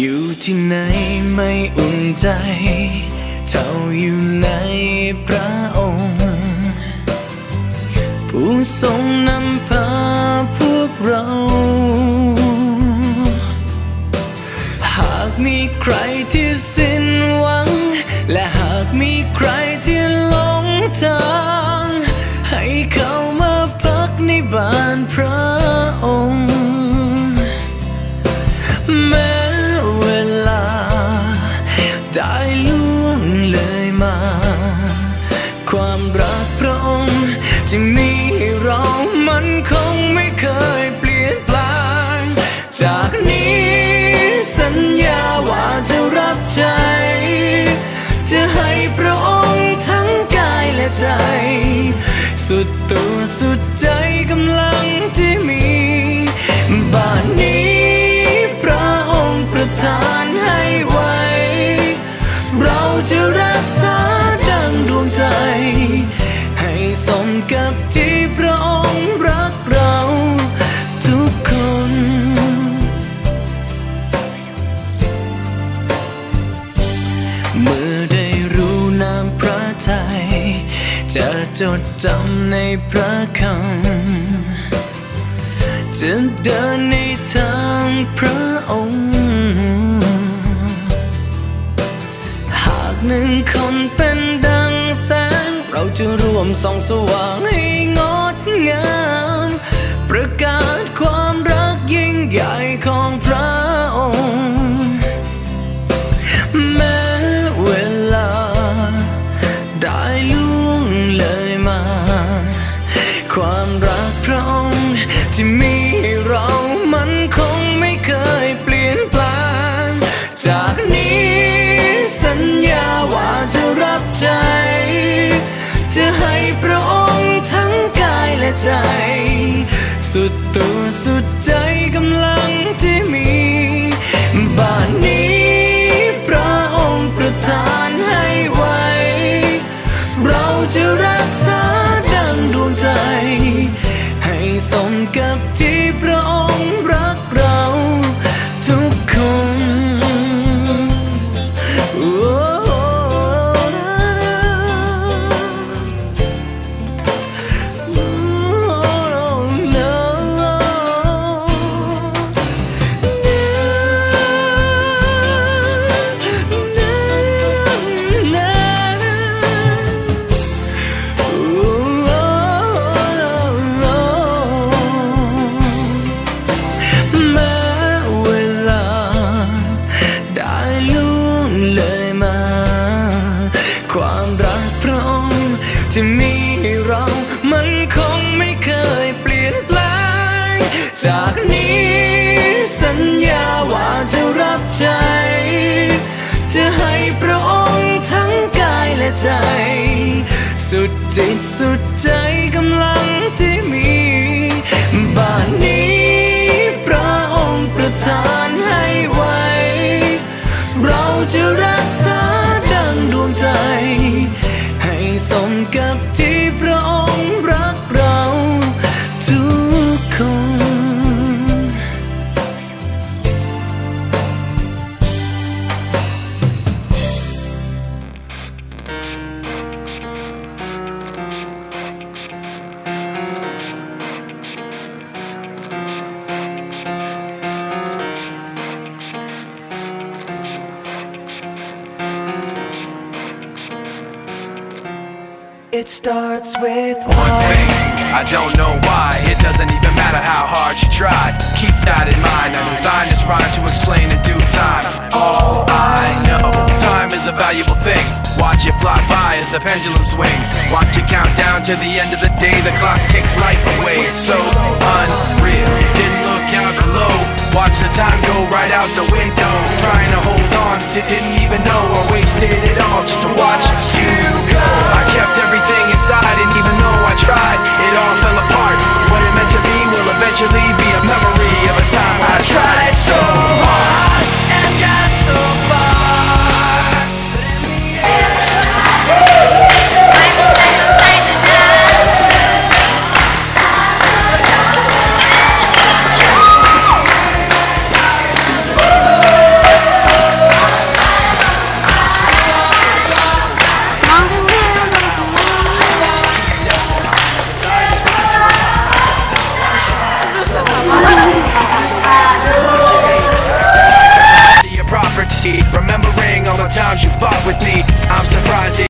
อยู่ที่ไหนไม่อุ่นใจ เท่าอยู่ในพระองค์ ผู้ทรงนำพาพวกเรา หากมีใครที่สิ้นหวัง และหากมีใครที่หลงทาง ให้เข้ามาพักในบ้านพระ ความรักพระองค์ที่มีให้เรามันคงไม่เคยเปลี่ยนแปลงจากนี้สัญญาว่าจะรับใจจะให้พระองค์ทั้งกายและใจ สุดตัว จะจดจำในพระคำจะเดินในทางพระองค์ หากหนึ่งคนเป็นดังแสง เราจะร่วมส่องสว่างให้งดงาม ประกาศความรักยิ่งใหญ่ของพระ ที่มีให้เรามันคงไม่เคยเปลี่ยนแปลงจากนี้สัญญาว่าจะรับใจ จะให้พระองค์ทั้งกายและใจ สุดตัวสุด ใจ สุดจิตสุดใจกำลังที่มี It starts with One thing, I don't know why. It doesn't even matter how hard you try. Keep that in mind. I designed this rhyme to explain in due time. All I know, time is a valuable thing. Watch it fly by as the pendulum swings. Watch it count down to the end of the day. The clock takes life away. It's so unreal. Didn't look out below. Watch the time go right out the window. Trying to hold on to didn't even know I wasted it all the times you fought with me. I'm surprised